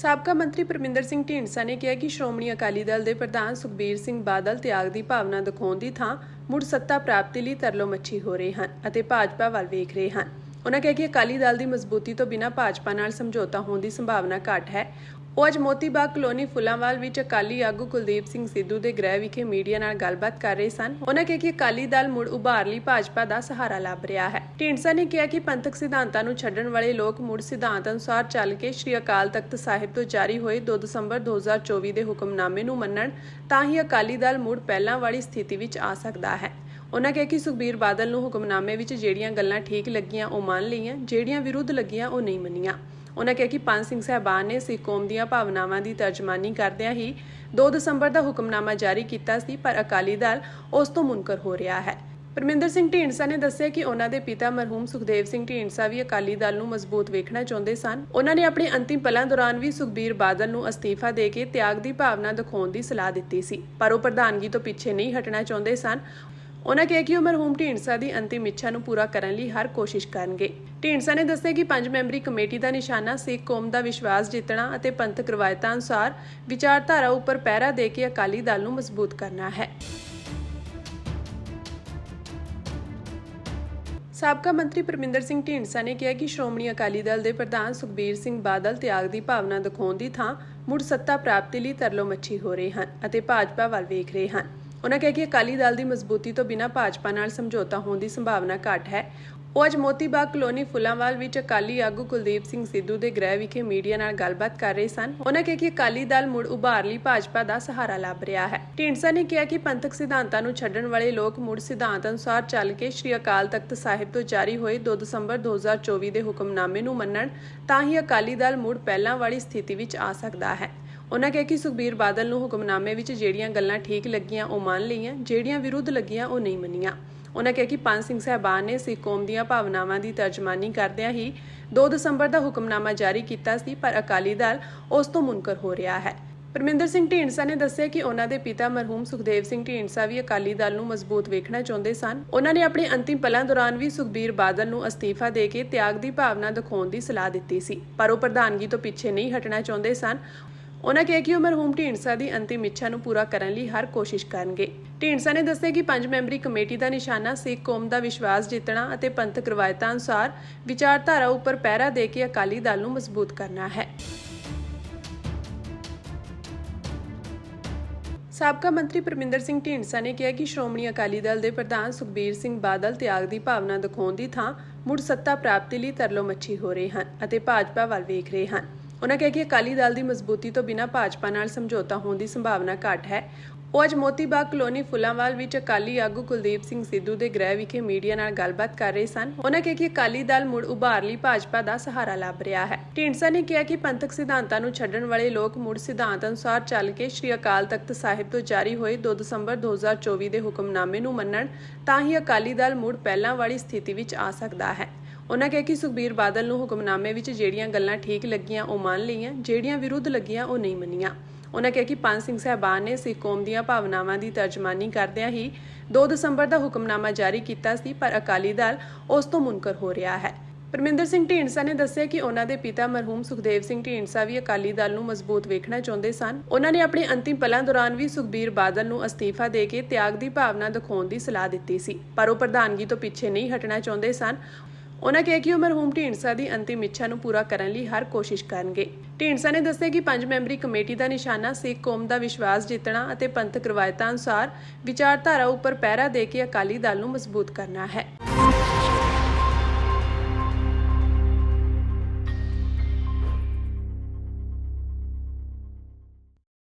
ਸਾਬਕਾ ਮੰਤਰੀ ਪਰਮਿੰਦਰ ਸਿੰਘ ਢੀਂਡਸਾ ਨੇ ਕਿਹਾ ਕਿ ਸ਼੍ਰੋਮਣੀ ਅਕਾਲੀ ਦਲ ਦੇ ਪ੍ਰਧਾਨ ਸੁਖਬੀਰ ਸਿੰਘ ਬਾਦਲ ਤਿਆਗ ਦੀ ਭਾਵਨਾ ਦਿਖਾਉਣ ਦੀ ਥਾਂ ਮੁੜ ਸੱਤਾ ਪ੍ਰਾਪਤੀ ਲਈ ਤਰਲੋ ਮੱਛੀ ਹੋ ਰਹੇ ਹਨ ਅਤੇ ਭਾਜਪਾ ਵੱਲ ਵੇਖ ਰਹੇ ਹਨ। ਉਹਨਾਂ ਕਿਹਾ ਕਿ ਅਕਾਲੀ ਦਲ ਦੀ ਮਜ਼ਬੂਤੀ ਤੋਂ ਬਿਨਾਂ ਭਾਜਪਾ ਨਾਲ ਸਮਝੌਤਾ ਹੋਣ ਦੀ ਸੰਭਾਵਨਾ ਘੱਟ ਹੈ। ਉਹ ਅੱਜ ਮੋਤੀਬਾਗ ਕਲੋਨੀ ਫੁੱਲਾਂਵਾਲ ਵਿੱਚ ਅਕਾਲੀ ਆਗੂ ਕੁਲਦੀਪ ਸਿੰਘ ਸਿੱਧੂ ਦੇ ਗ੍ਰਹਿ ਵਿਖੇ ਮੀਡੀਆ ਨਾਲ ਗੱਲਬਾਤ ਕਰ ਰਹੇ ਸਨ। ਉਹਨਾਂ ਕਿਹਾ ਕਿ ਅਕਾਲੀ ਦਲ ਮੁੜ ਉਭਾਰ ਲਈ ਭਾਜਪਾ ਦਾ ਸਹਾਰਾ ਲੱਭ ਰਿਹਾ ਹੈ। ਢੀਂਡਸਾ ਨੇ ਕਿਹਾ ਕਿ ਪੰਥਕ ਸਿਧਾਂਤਾਂ ਨੂੰ ਛੱਡਣ ਵਾਲੇ ਲੋਕ ਮੁੜ ਸਿਧਾਂਤ ਅਨੁਸਾਰ ਚੱਲ ਕੇ ਸ੍ਰੀ ਅਕਾਲ ਤਖਤ ਸਾਹਿਬ ਤੋਂ ਜਾਰੀ ਹੋਏ 2 ਦਸੰਬਰ 2024 ਦੇ ਹੁਕਮਨਾਮੇ ਨੂੰ ਮੰਨਣ, ਤਾਂ ਹੀ ਅਕਾਲੀ ਦਲ ਮੁੜ ਪਹਿਲਾਂ ਵਾਲੀ ਸਥਿਤੀ ਵਿੱਚ ਆ ਸਕਦਾ ਹੈ। ਉਹਨਾਂ ਕਿਹਾ ਕਿ ਸੁਖਬੀਰ ਬਾਦਲ ਨੂੰ ਹੁਕਮਨਾਮੇ ਵਿੱਚ ਜਿਹੜੀਆਂ ਗੱਲਾਂ ਠੀਕ ਲੱਗੀਆਂ ਉਹ ਮੰਨ ਲਈਆਂ, ਜਿਹੜੀਆਂ ਵਿਰੁੱਧ ਲੱਗੀਆਂ ਉਹ ਨਹੀਂ ਮੰਨੀਆਂ। ਉਹਨਾਂ ਕਿਹਾ ਕਿ ਪੰਜ ਸਿੰਘ ਸਾਹਿਬਾਨ ਨੇ ਸਿੱਖ ਕੌਮ ਦੀਆਂ ਭਾਵਨਾਵਾਂ ਦੀ ਤਰਜਮਾਨੀ ਕਰਦਿਆਂ ਹੀ 2 ਦਸੰਬਰ ਦਾ ਹੁਕਮਨਾਮਾ ਜਾਰੀ ਕੀਤਾ ਸੀ, ਪਰ ਅਕਾਲੀ ਦਲ ਉਸ ਤੋਂ ਮੁਨਕਰ ਹੋ ਰਿਹਾ ਹੈ। ਪਰਮਿੰਦਰ ਸਿੰਘ ਢੀਂਡਸਾ ਨੇ ਦੱਸਿਆ ਕਿ ਉਹਨਾਂ ਦੇ ਪਿਤਾ ਮਰਹੂਮ ਸੁਖਦੇਵ ਸਿੰਘ ਢੀਂਡਸਾ ਵੀ ਅਕਾਲੀ ਦਲ ਨੂੰ ਮਜ਼ਬੂਤ ਵੇਖਣਾ ਚਾਹੁੰਦੇ ਸਨ। ਉਹਨਾਂ ਨੇ ਆਪਣੇ ਅੰਤਿਮ ਪਲਾਂ ਦੌਰਾਨ ਵੀ ਸੁਖਬੀਰ ਬਾਦਲ ਨੂੰ ਅਸਤੀਫਾ ਦੇ ਕੇ ਤਿਆਗ ਦੀ ਭਾਵਨਾ ਦਿਖਾਉਣ ਦੀ ਸਲਾਹ ਦਿੱਤੀ ਸੀ, ਪਰ ਉਹ ਪ੍ਰਧਾਨਗੀ ਤੋਂ ਪਿੱਛੇ ਨਹੀਂ ਹਟਣਾ ਚਾਹੁੰਦੇ ਸਨ। ਉਹਨਾਂ ਕਿਹਾ ਕਿ ਉਹ ਮਰਹੂਮ ਢੀਂਡਸਾ ਦੀ ਅੰਤਿਮ ਇੱਛਾ ਨੂੰ ਪੂਰਾ ਕਰਨ ਲਈ ਹਰ ਕੋਸ਼ਿਸ਼ ਕਰਨਗੇ। ਢੀਂਡਸਾ ਨੇ ਦੱਸਿਆ ਕਿ ਪੰਜ ਮੈਂਬਰੀ ਕਮੇਟੀ ਦਾ ਨਿਸ਼ਾਨਾ ਸਿੱਖ ਕੌਮ ਦਾ ਵਿਸ਼ਵਾਸ ਜਿੱਤਣਾ ਅਤੇ ਪੰਥਕ ਰਵਾਇਤਾਂ ਅਨੁਸਾਰ ਵਿਚਾਰਧਾਰਾ ਉੱਪਰ ਪਹਿਰਾ ਦੇ ਕੇ ਅਕਾਲੀ ਦਲ ਨੂੰ ਮਜ਼ਬੂਤ ਕਰਨਾ ਹੈ। ਸਾਬਕਾ ਮੰਤਰੀ ਪਰਮਿੰਦਰ ਸਿੰਘ ਢੀਂਡਸਾ ਨੇ ਕਿਹਾ ਕਿ ਸ਼੍ਰੋਮਣੀ ਅਕਾਲੀ ਦਲ ਦੇ ਪ੍ਰਧਾਨ ਸੁਖਬੀਰ ਸਿੰਘ ਬਾਦਲ ਤਿਆਗ ਦੀ ਭਾਵਨਾ ਦਿਖਾਉਣ ਦੀ ਥਾਂ ਮੁੜ ਸੱਤਾ ਪ੍ਰਾਪਤੀ ਲਈ ਤਰਲੋ ਮੱਛੀ ਹੋ ਰਹੇ ਹਨ ਅਤੇ ਭਾਜਪਾ ਵੱਲ ਵੇਖ ਰਹੇ ਹਨ। ਉਹਨਾਂ ਕਿਹਾ ਕਿ ਅਕਾਲੀ ਦਲ ਦੀ ਮਜ਼ਬੂਤੀ ਤੋਂ ਬਿਨਾਂ ਭਾਜਪਾ ਨਾਲ ਸਮਝੌਤਾ ਹੋਣ ਦੀ ਸੰਭਾਵਨਾ ਘੱਟ ਹੈ। ਉਹ ਅੱਜ ਮੋਤੀਬਾਗ ਕਲੋਨੀ ਫੁੱਲਾਂਵਾਲ ਵਿੱਚ ਅਕਾਲੀ ਆਗੂ ਕੁਲਦੀਪ ਸਿੰਘ ਸਿੱਧੂ ਦੇ ਗ੍ਰਹਿ ਵਿਖੇ ਮੀਡੀਆ ਨਾਲ ਗੱਲਬਾਤ ਕਰ ਰਹੇ ਸਨ। ਉਹਨਾਂ ਕਿਹਾ ਕਿ ਅਕਾਲੀ ਦਲ ਮੁੜ ਉਭਾਰ ਲਈ ਭਾਜਪਾ ਦਾ ਸਹਾਰਾ ਲੱਭ ਰਿਹਾ ਹੈ। ਢੀਂਡਸਾ ਨੇ ਕਿਹਾ ਕਿ ਪੰਥਕ ਸਿਧਾਂਤਾਂ ਨੂੰ ਛੱਡਣ ਵਾਲੇ ਲੋਕ ਮੁੜ ਸਿਧਾਂਤ ਅਨੁਸਾਰ ਚੱਲ ਕੇ ਸ੍ਰੀ ਅਕਾਲ ਤਖਤ ਸਾਹਿਬ ਤੋਂ ਜਾਰੀ ਹੋਏ 2 ਦਸੰਬਰ 2024 ਦੇ ਹੁਕਮਨਾਮੇ ਨੂੰ ਮੰਨਣ, ਤਾਂ ਹੀ ਅਕਾਲੀ ਦਲ ਮੁੜ ਪਹਿਲਾਂ ਵਾਲੀ ਸਥਿਤੀ ਵਿੱਚ ਆ ਸਕਦਾ ਹੈ। ਉਹਨਾਂ ਕਿਹਾ ਕਿ ਸੁਖਬੀਰ ਬਾਦਲ ਨੂੰ ਹੁਕਮਨਾਮੇ ਵਿੱਚ ਜਿਹੜੀਆਂ ਗੱਲਾਂ ਠੀਕ ਲੱਗੀਆਂ, ਉਹ ਮੰਨ ਲਈਆਂ, ਜਿਹੜੀਆਂ ਵਿਰੁੱਧ ਲੱਗੀਆਂ, ਉਹ ਨਹੀਂ ਮੰਨੀਆਂ। ਉਹਨਾਂ ਕਿਹਾ ਕਿ ਪੰਜ ਸਿੰਘ ਸਾਹਿਬਾਨ ਨੇ ਸਿੱਖ ਕੌਮ ਦੀਆਂ ਭਾਵਨਾਵਾਂ ਦੀ ਤਰਜਮਾਨੀ ਕਰਦਿਆਂ ਹੀ 2 ਦਸੰਬਰ ਦਾ ਹੁਕਮਨਾਮਾ ਜਾਰੀ ਕੀਤਾ ਸੀ, ਪਰ ਅਕਾਲੀ ਦਲ ਉਸ ਤੋਂ ਮੁਨਕਰ ਹੋ ਰਿਹਾ ਹੈ। ਪਰਮਿੰਦਰ ਸਿੰਘ ਢੀਂਡਸਾ ਨੇ ਦੱਸਿਆ ਕਿ ਉਹਨਾਂ ਦੇ ਪਿਤਾ ਮਰਹੂਮ ਸੁਖਦੇਵ ਸਿੰਘ ਢੀਂਡਸਾ ਵੀ ਅਕਾਲੀ ਦਲ ਨੂੰ ਮਜ਼ਬੂਤ ਵੇਖਣਾ ਚਾਹੁੰਦੇ ਸਨ। ਉਹਨਾਂ ਨੇ ਆਪਣੇ ਅੰਤਿਮ ਪਲਾਂ ਦੌਰਾਨ ਵੀ ਸੁਖਬੀਰ ਬਾਦਲ ਨੂੰ ਅਸਤੀਫਾ ਦੇ ਕੇ ਤਿਆਗ ਦੀ ਭਾਵਨਾ ਦਿਖਾਉਣ ਦੀ ਸਲਾਹ ਦਿੱਤੀ ਸੀ, ਪਰ ਉਹ ਪ੍ਰਧਾਨਗੀ ਤੋਂ ਪਿੱਛੇ ਨਹੀਂ ਹਟਣਾ ਚਾਹੁੰਦੇ ਸਨ। ਉਹਨਾਂ ਕਿਹਾ ਕਿ ਉਹ ਮਰਹੂਮ ਢੀਂਡਸਾ ਦੀ ਅੰਤਿਮ ਇੱਛਾ ਨੂੰ ਪੂਰਾ ਕਰਨ ਲਈ ਹਰ ਕੋਸ਼ਿਸ਼ ਕਰਨਗੇ। ਢੀਂਡਸਾ ਨੇ ਦੱਸਿਆ ਕਿ ਪੰਜ ਮੈਂਬਰੀ ਕਮੇਟੀ ਦਾ ਨਿਸ਼ਾਨਾ ਸਿੱਖ ਕੌਮ ਦਾ ਵਿਸ਼ਵਾਸ ਜਿੱਤਣਾ ਅਤੇ ਪੰਥਕ ਰਵਾਇਤਾਂ ਅਨੁਸਾਰ ਵਿਚਾਰਧਾਰਾ ਉੱਪਰ ਪਹਿਰਾ ਦੇ ਕੇ ਅਕਾਲੀ ਦਲ ਨੂੰ ਮਜ਼ਬੂਤ ਕਰਨਾ ਹੈ। ਸਾਬਕਾ ਮੰਤਰੀ ਪਰਮਿੰਦਰ ਸਿੰਘ ਢੀਂਡਸਾ ਨੇ ਕਿਹਾ ਕਿ ਸ਼੍ਰੋਮਣੀ ਅਕਾਲੀ ਦਲ ਦੇ ਪ੍ਰਧਾਨ ਸੁਖਬੀਰ ਸਿੰਘ ਬਾਦਲ ਤਿਆਗ ਦੀ ਭਾਵਨਾ ਦਿਖਾਉਣ ਦੀ ਥਾਂ ਮੁੜ ਸੱਤਾ ਪ੍ਰਾਪਤੀ ਲਈ ਤਰਲੋ ਮੱਛੀ ਹੋ ਰਹੇ ਹਨ ਅਤੇ ਭਾਜਪਾ ਵੱਲ ਵੇਖ ਰਹੇ ਹਨ। ਉਹਨਾਂ ਕਿਹਾ ਕਿ ਅਕਾਲੀ ਦਲ ਦੀ ਮਜ਼ਬੂਤੀ ਤੋਂ ਬਿਨਾਂ ਭਾਜਪਾ ਨਾਲ ਸਮਝੌਤਾ ਹੋਣ ਦੀ ਸੰਭਾਵਨਾ ਘੱਟ ਹੈ। ਉਹ ਅੱਜ ਮੋਤੀਬਾਗ ਕਲੋਨੀ ਫੁੱਲਾਂਵਾਲ ਵਿੱਚ ਅਕਾਲੀ ਆਗੂ ਕੁਲਦੀਪ ਸਿੰਘ ਸਿੱਧੂ ਦੇ ਗ੍ਰਹਿ ਵਿਖੇ ਮੀਡੀਆ ਨਾਲ ਗੱਲਬਾਤ ਕਰ ਰਹੇ ਸਨ। ਉਹਨਾਂ ਕਿਹਾ ਕਿ ਅਕਾਲੀ ਦਲ ਮੁੜ ਉਭਾਰ ਲਈ ਭਾਜਪਾ ਦਾ ਸਹਾਰਾ ਲੱਭ ਰਿਹਾ ਹੈ। ਢੀਂਡਸਾ ਨੇ ਕਿਹਾ ਕਿ ਪੰਥਕ ਸਿਧਾਂਤਾਂ ਨੂੰ ਛੱਡਣ ਵਾਲੇ ਲੋਕ ਮੁੜ ਸਿਧਾਂਤ ਅਨੁਸਾਰ ਚੱਲ ਕੇ ਸ੍ਰੀ ਅਕਾਲ ਤਖਤ ਸਾਹਿਬ ਤੋਂ ਜਾਰੀ ਹੋਏ 2 ਦਸੰਬਰ 2024 ਦੇ ਹੁਕਮਨਾਮੇ ਨੂੰ ਮੰਨਣ, ਤਾਂ ਹੀ ਅਕਾਲੀ ਦਲ ਮੁੜ ਪਹਿਲਾਂ ਵਾਲੀ ਸਥਿਤੀ ਵਿੱਚ ਆ ਸਕਦਾ ਹੈ। ਉਹਨਾਂ ਕਿਹਾ ਕਿ ਸੁਖਬੀਰ ਬਾਦਲ ਨੂੰ ਹੁਕਮਨਾਮੇ ਵਿੱਚ ਜਿਹੜੀਆਂ ਗੱਲਾਂ ਠੀਕ ਲੱਗੀਆਂ ਉਹ ਮੰਨ ਲਈਆਂ, ਜਿਹੜੀਆਂ ਵਿਰੁੱਧ ਲੱਗੀਆਂ ਉਹ ਨਹੀਂ ਮੰਨੀਆਂ। ਉਹਨਾਂ ਕਿਹਾ ਕਿ ਪੰਜ ਸਿੰਘ ਸਾਹਿਬਾਨ ਨੇ ਸਿੱਖ ਕੌਮ ਦੀਆਂ ਭਾਵਨਾਵਾਂ ਦੀ ਤਰਜਮਾਨੀ ਕਰਦਿਆਂ ਹੀ 2 ਦਸੰਬਰ ਦਾ ਹੁਕਮਨਾਮਾ ਜਾਰੀ ਕੀਤਾ ਸੀ, ਪਰ ਅਕਾਲੀ ਦਲ ਉਸ ਤੋਂ ਮੁਨਕਰ ਹੋ ਰਿਹਾ ਹੈ। ਪਰਮਿੰਦਰ ਸਿੰਘ ਢੀਂਡਸਾ ਨੇ ਦੱਸਿਆ ਕਿ ਉਹਨਾਂ ਦੇ ਪਿਤਾ ਮਰਹੂਮ ਸੁਖਦੇਵ ਸਿੰਘ ਢੀਂਡਸਾ ਵੀ ਅਕਾਲੀ ਦਲ ਨੂੰ ਮਜ਼ਬੂਤ ਵੇਖਣਾ ਚਾਹੁੰਦੇ ਸਨ। ਉਹਨਾਂ ਨੇ ਆਪਣੇ ਅੰਤਿਮ ਪਲਾਂ ਦੌਰਾਨ ਵੀ ਸੁਖਬੀਰ ਬਾਦਲ ਨੂੰ ਅਸਤੀਫਾ ਦੇ ਕੇ ਤਿਆਗ ਦੀ ਭਾਵਨਾ ਦਿਖਾਉਣ ਦੀ ਸਲਾਹ ਦਿੱਤੀ ਸੀ, ਪਰ ਉਹ ਪ੍ਰਧਾਨਗੀ ਤੋਂ ਪਿੱਛੇ ਨਹੀਂ ਹਟਣਾ ਚਾਹੁੰਦੇ ਸਨ। ਉਹਨਾਂ ਕਿਹਾ ਕਿ ਉਹ ਮਰਹੂਮ ਢੀਂਡਸਾ ਦੀ ਅੰਤਿਮ ਇੱਛਾ ਨੂੰ ਪੂਰਾ ਕਰਨ ਲਈ ਹਰ ਕੋਸ਼ਿਸ਼ ਕਰਨਗੇ। ਢੀਂਡਸਾ ਨੇ ਦੱਸਿਆ ਕਿ ਪੰਜ ਮੈਂਬਰੀ ਕਮੇਟੀ ਦਾ ਨਿਸ਼ਾਨਾ ਸਿੱਖ ਕੌਮ ਦਾ ਵਿਸ਼ਵਾਸ ਜਿੱਤਣਾ ਅਤੇ ਪੰਥਕ ਰਵਾਇਤਾਂ ਅਨੁਸਾਰ ਵਿਚਾਰਧਾਰਾ ਉੱਪਰ ਪਹਿਰਾ ਦੇ ਕੇ ਅਕਾਲੀ ਦਲ ਨੂੰ ਮਜ਼ਬੂਤ ਕਰਨਾ ਹੈ।